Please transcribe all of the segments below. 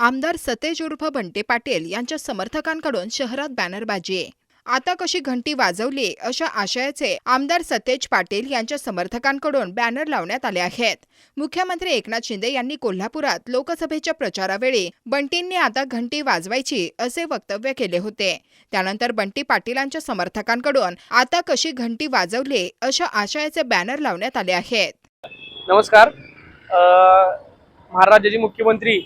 आमदार सतेज उर्फ बंटे पाटील यांच्या समर्थकांकडून शहरात बॅनरबाजी आता कशी घंटी वाजवली अशा आशयाचे आमदार सतेज पाटील यांच्या समर्थकांकडून बॅनर लावण्यात आले आहेत. मुख्यमंत्री एकनाथ शिंदे यांनी कोल्हापुरात लोकसभेच्या प्रचारावेळी बंटींनी आता घंटी वाजवायची असे वक्तव्य केले होते. त्यानंतर बंटी पाटीलांच्या समर्थकांकडून आता कशी घंटी वाजवली अशा आशयाचे बॅनर लावण्यात आले आहेत. नमस्कार. महाराष्ट्राचे मुख्यमंत्री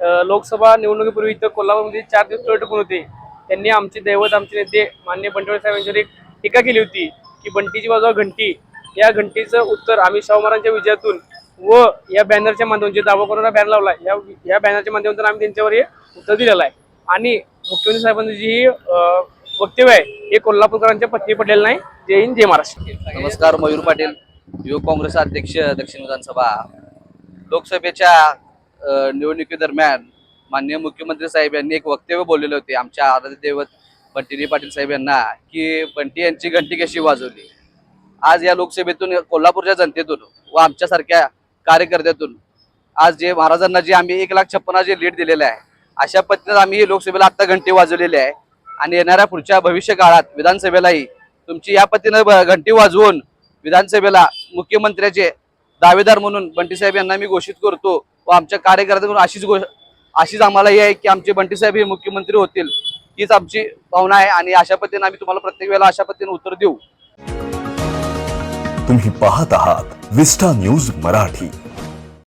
लोकसभा निवडणुकीपूर्वी इथं कोल्हापूरमध्ये चार दिवस टोळ होते. त्यांनी आमचे दैवत आमचे नेते मान्य बंटवळे साहेब यांच्यावर एक टीका केली होती की बंटीची बाजू घंटी. या घंटीचं उत्तर आम्ही शाहू महाराजांच्या विजयातून व या बॅनरच्या माध्यमातून जे दावा करून बॅनर लावला या या बॅनरच्या माध्यमातून आम्ही त्यांच्यावर हे उत्तर दिलेलं आहे. आणि मुख्यमंत्री साहेबांची जी ही वक्तव्य आहे हे कोल्हापूरकरांच्या पत्नी पडलेलं नाही. जय हिंद जय महाराष्ट्र. नमस्कार मयूर पाटील युवक काँग्रेस अध्यक्ष दक्षिण विधानसभा. लोकसभेच्या निवडणुकीदरम्यान माननीय मुख्यमंत्री साहेब यांनी एक वक्तव्य बोललेले होते आमच्या आराध्य दैवत बंटिनी पाटील साहेब यांना की बंटी यांची घंटी कशी वाजवली? आज या लोकसभेतून कोल्हापूरच्या जनतेतून व आमच्यासारख्या कार्यकर्त्यातून आज जे महाराजांना जे आम्ही एक लाख छप्पन्न जे लीड दिलेलं आहे अशा पद्धतीनं आम्ही लोकसभेला आत्ता घंटी वाजवलेली आहे. आणि येणाऱ्या पुढच्या भविष्य काळात विधानसभेलाही तुमची या पद्धतीनं घंटी वाजवून विधानसभेला मुख्यमंत्र्याचे दावेदार म्हणून बंटी साहेब यांना मी घोषित करतो. व आमच्या कार्यकर्त्यांकडून अशीच गोष्ट अशीच आम्हालाही आहे की आमचे बंटी साहेब हे मुख्यमंत्री होतील हीच आमची भावना आहे आणि अशा पद्धतीने आम्ही तुम्हाला प्रत्येक वेळेला अशा पद्धतीने उत्तर देऊ. तुम्ही पाहत आहात विस्टा न्यूज मराठी.